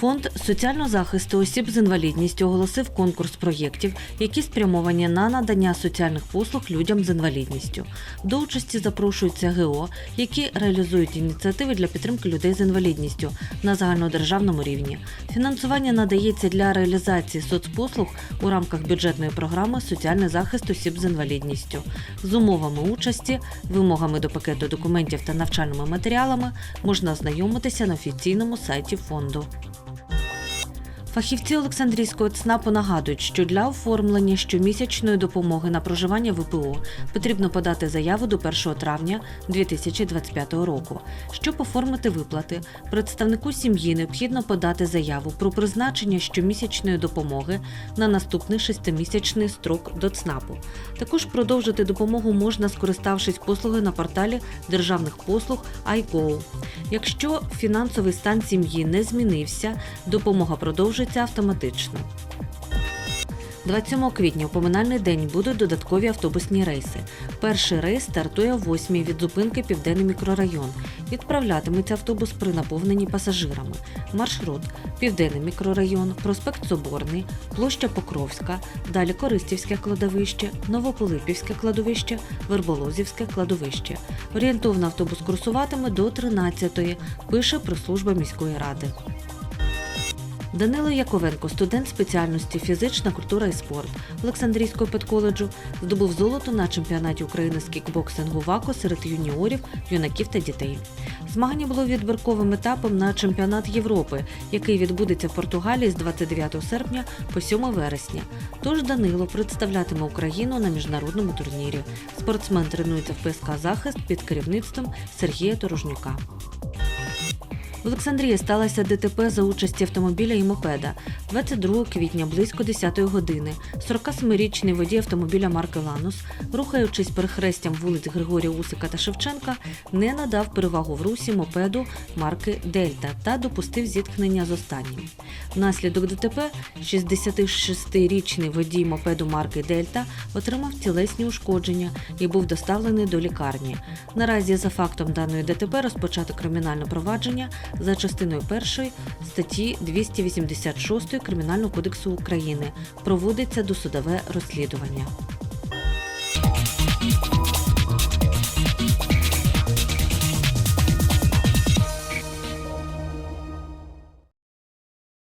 Фонд соціального захисту осіб з інвалідністю оголосив конкурс проєктів, які спрямовані на надання соціальних послуг людям з інвалідністю. До участі запрошуються ГО, які реалізують ініціативи для підтримки людей з інвалідністю на загальнодержавному рівні. Фінансування надається для реалізації соцпослуг у рамках бюджетної програми Соціальний захист осіб з інвалідністю з умовами участі, вимогами до пакету документів та навчальними матеріалами можна ознайомитися на офіційному сайті фонду. Фахівці Олександрійського ЦНАПу нагадують, що для оформлення щомісячної допомоги на проживання ВПО потрібно подати заяву до 1 травня 2025 року. Щоб оформити виплати, представнику сім'ї необхідно подати заяву про призначення щомісячної допомоги на наступний шестимісячний строк до ЦНАПу. Також продовжити допомогу можна, скориставшись послугою на порталі державних послуг iGo. Якщо фінансовий стан сім'ї не змінився, допомога продовжується автоматично. 27 квітня у поминальний день будуть додаткові автобусні рейси. Перший рейс стартує о 8 від зупинки Південний мікрорайон. Відправлятиметься автобус при наповненні пасажирами. Маршрут Південний мікрорайон, проспект Соборний, площа Покровська, далі Користівське кладовище, Новополипівське кладовище, Верболозівське кладовище. Орієнтовно автобус курсуватиме до 13-ї, пише прес-служба міської ради. Данило Яковенко, студент спеціальності фізична культура і спорт Олександрійського педколеджу, здобув золото на чемпіонаті України з кікбоксингу ВАКО серед юніорів, юнаків та дітей. Змагання було відбірковим етапом на чемпіонат Європи, який відбудеться в Португалії з 29 серпня по 7 вересня. Тож Данило представлятиме Україну на міжнародному турнірі. Спортсмен тренується в ПСК Захист під керівництвом Сергія Торожнюка. В Олександрії сталося ДТП за участі автомобіля і мопеда. 22 квітня близько 10 години 47-річний водій автомобіля марки Ланус, рухаючись перехрестям вулиць Григорія Усика та Шевченка, не надав перевагу в русі мопеду марки Дельта та допустив зіткнення з останнім. Внаслідок ДТП 66-річний водій мопеду марки Дельта отримав тілесні ушкодження і був доставлений до лікарні. Наразі за фактом даної ДТП розпочато кримінальне провадження за частиною 1 статті 286 Кримінального кодексу України. Проводиться досудове розслідування.